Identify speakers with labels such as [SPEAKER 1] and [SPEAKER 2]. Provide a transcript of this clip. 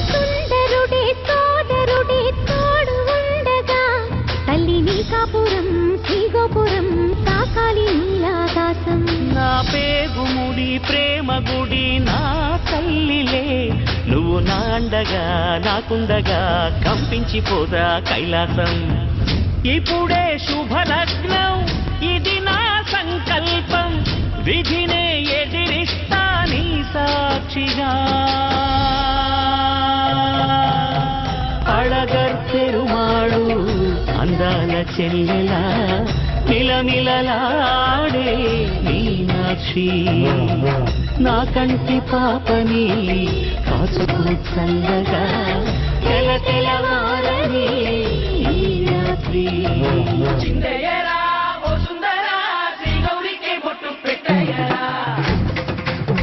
[SPEAKER 1] సుందరుడే సోదరుడే తోడు ఉండగా. తల్లిని కాపురం శ్రీగోపురం సాకాలి నీలాదాసం.
[SPEAKER 2] నా పేగుముడి ప్రేమ గుడి నా తల్లిలే. నువ్వు నా అండగా కంపించిపోదా కైలాసం. ఇప్పుడే శుభలగ్నం ఇది నా సంకల్పం. విధినే ఎదిరిస్తా నీ సాక్షిగా. అళగర్ పెరుమాడు అందాల చెల్లెలా మిలమిలలాడే మీనాక్షి. నా కంటి పాపని కాచుకు చల్లగా తెల తెలవారని ఈ రాత్రి
[SPEAKER 3] చిందయ్య